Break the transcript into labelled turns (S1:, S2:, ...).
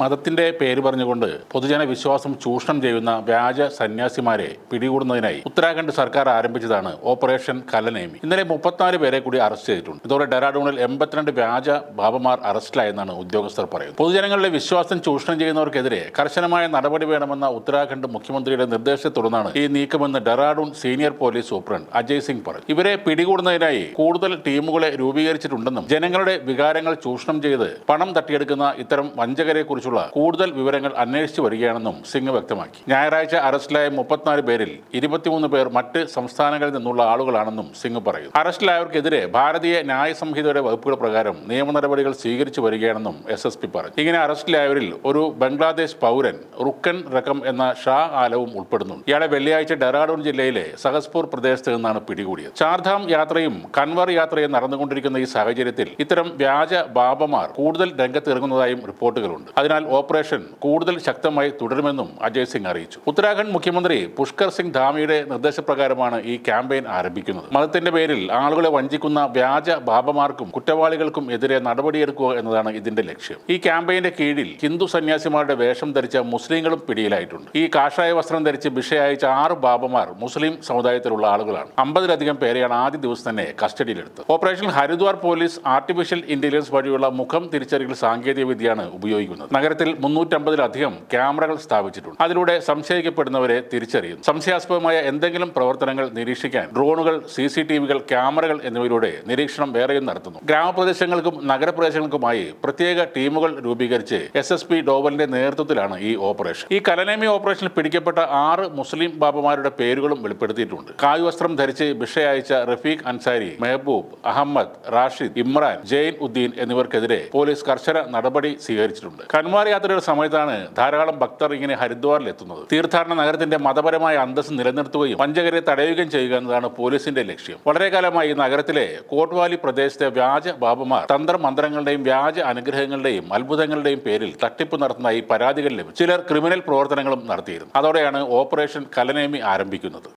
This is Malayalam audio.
S1: മതത്തിന്റെ പേര് പറഞ്ഞുകൊണ്ട് പൊതുജന വിശ്വാസം ചൂഷണം ചെയ്യുന്ന വ്യാജ സന്യാസിമാരെ പിടികൂടുന്നതിനായി ഉത്തരാഖണ്ഡ് സർക്കാർ ആരംഭിച്ചതാണ് ഓപ്പറേഷൻ കലനേമി. ഇന്നലെ മുപ്പത്തിനാല് പേരെ കൂടി അറസ്റ്റ് ചെയ്തിട്ടുണ്ട്. ഇതോടെ ഡെറാഡൂണിൽ എൺപത്തിരണ്ട് വ്യാജ ബാബമാർ അറസ്റ്റിലായെന്നാണ് ഉദ്യോഗസ്ഥർ പറയുന്നത്. പൊതുജനങ്ങളുടെ വിശ്വാസം ചൂഷണം ചെയ്യുന്നവർക്കെതിരെ കർശനമായ നടപടി വേണമെന്ന ഉത്തരാഖണ്ഡ് മുഖ്യമന്ത്രിയുടെ നിർദ്ദേശത്തെ തുടർന്നാണ് ഈ നീക്കമെന്ന് Dehradun senior police superintendent Ajay Singh പറഞ്ഞു. ഇവരെ പിടികൂടുന്നതിനായി കൂടുതൽ ടീമുകളെ രൂപീകരിച്ചിട്ടുണ്ടെന്നും ജനങ്ങളുടെ വികാരങ്ങൾ ചൂഷണം ചെയ്ത് പണം തട്ടിയെടുക്കുന്ന ഇത്തരം വഞ്ചകരെ കുറിച്ചുള്ള കൂടുതൽ വിവരങ്ങൾ അന്വേഷിച്ചു വരികയാണെന്നും സിംഗ് വ്യക്തമാക്കി. ഞായറാഴ്ച അറസ്റ്റിലായ മുപ്പത്തിനാല് പേരിൽ ഇരുപത്തിമൂന്ന് പേർ മറ്റ് സംസ്ഥാനങ്ങളിൽ നിന്നുള്ള ആളുകളാണെന്നും സിംഗ് പറയുന്നു. അറസ്റ്റിലായവർക്കെതിരെ ഭാരതീയ ന്യായ സംഹിതയുടെ വകുപ്പുകൾ പ്രകാരം നിയമ നടപടികൾ സ്വീകരിച്ചു വരികയാണെന്നും എസ് എസ് പി പറഞ്ഞു. ഇങ്ങനെ അറസ്റ്റിലായവരിൽ ഒരു ബംഗ്ലാദേശ് പൗരൻ റുക്കൻ റക്കം എന്ന ഷാ ആലവും ഉൾപ്പെടുന്നു ഇയാളെ വെള്ളിയാഴ്ച ഡെറാഡൂൺ ജില്ലയിലെ സഹസ്പൂർ പ്രദേശത്ത് നിന്നാണ് പിടികൂടിയത്. ചാർധാം യാത്രയും കൻവർ യാത്രയും നടന്നുകൊണ്ടിരിക്കുന്ന ഈ സാഹചര്യത്തിൽ ഇത്തരം വ്യാജ ബാബമാർ കൂടുതൽ രംഗത്തിറങ്ങുന്നതായും റിപ്പോർട്ടുകളുണ്ട്. അതിനാൽ ഓപ്പറേഷൻ കൂടുതൽ ശക്തമായി തുടരുമെന്നും അജയ് സിംഗ് അറിയിച്ചു. ഉത്തരാഖണ്ഡ് മുഖ്യമന്ത്രി പുഷ്കർ സിംഗ് ധാമിയുടെ നിർദ്ദേശപ്രകാരമാണ് ഈ ക്യാമ്പയിൻ ആരംഭിക്കുന്നത്. മതത്തിന്റെ പേരിൽ ആളുകളെ വഞ്ചിക്കുന്ന വ്യാജ ബാബമാർക്കും കുറ്റവാളികൾക്കും എതിരെ നടപടിയെടുക്കുക എന്നതാണ് ഇതിന്റെ ലക്ഷ്യം. ഈ ക്യാമ്പയിന്റെ കീഴിൽ ഹിന്ദു സന്യാസിമാരുടെ വേഷം ധരിച്ച മുസ്ലിങ്ങളും പിടിയിലായിട്ടുണ്ട്. ഈ കാഷായ വസ്ത്രം ധരിച്ച് ഭിക്ഷ അയച്ച ആറ് ബാബമാർ മുസ്ലിം സമുദായത്തിലുള്ള ആളുകളാണ്. അമ്പതിലധികം പേരെയാണ് ആദ്യ ദിവസം തന്നെ കസ്റ്റഡിയിലെടുത്തത്. Operation Haridwar police artificial intelligence വഴിയുള്ള മുഖം തിരിച്ചറിയൽ സാങ്കേതിക വിദ്യയാണ് ഉപയോഗിക്കുന്നത്. നഗരത്തിൽ മുന്നൂറ്റമ്പതിലധികം ക്യാമറകൾ സ്ഥാപിച്ചിട്ടുണ്ട്. അതിലൂടെ സംശയിക്കപ്പെടുന്നവരെ തിരിച്ചറിയും സംശയാസ്പദമായ എന്തെങ്കിലും പ്രവർത്തനങ്ങൾ നിരീക്ഷിക്കാൻ ഡ്രോണുകൾ സി സി ടി വികൾ ക്യാമറകൾ എന്നിവയിലൂടെ നിരീക്ഷണം വേറെയും നടത്തുന്നു. ഗ്രാമപ്രദേശങ്ങൾക്കും നഗരപ്രദേശങ്ങൾക്കുമായി പ്രത്യേക ടീമുകൾ രൂപീകരിച്ച് എസ് എസ് പി ഡോവലിന്റെ നേതൃത്വത്തിലാണ് ഈ ഓപ്പറേഷൻ. ഈ കലനേമി ഓപ്പറേഷനിൽ പിടിക്കപ്പെട്ട ആറ് മുസ്ലിം ബാബമാരുടെ പേരുകളും വെളിപ്പെടുത്തിയിട്ടുണ്ട്. കായുവസ്ത്രം ധരിച്ച് ഭിഷ അയച്ച റഫീഖ് അൻസാരി മെഹബൂബ് അഹമ്മദ് റാഷിദ് ഇമ്രാൻ ജെയിൻ ഉദ്ദീൻ എന്നിവർക്കെതിരെ പോലീസ് കർശന നടപടി സ്വീകരിച്ചിട്ടുണ്ട്. കന്മാർ യാത്രയുടെ സമയത്താണ് ധാരാളം ഭക്തർ ഇങ്ങനെ ഹരിദ്വാറിൽ എത്തുന്നത്. തീർത്ഥാടന നഗരത്തിന്റെ മതപരമായ അന്തസ് നിലനിർത്തുകയും വഞ്ചകരെ തടയുകയും ചെയ്യുക എന്നതാണ് പോലീസിന്റെ ലക്ഷ്യം. വളരെ കാലമായി ഈ നഗരത്തിലെ കോട്ട്വാലി പ്രദേശത്തെ വ്യാജ ബാബമാർ തന്ത്രമന്ത്രങ്ങളുടെയും വ്യാജ അനുഗ്രഹങ്ങളുടെയും അത്ഭുതങ്ങളുടെയും പേരിൽ തട്ടിപ്പ് നടത്തുന്നതായി പരാതികൾ ലഭിച്ചു. ചിലർ ക്രിമിനൽ പ്രവർത്തനങ്ങളും നടത്തിയിരുന്നു. അതോടെയാണ് ഓപ്പറേഷൻ കലനേമി ആരംഭിക്കുന്നത്.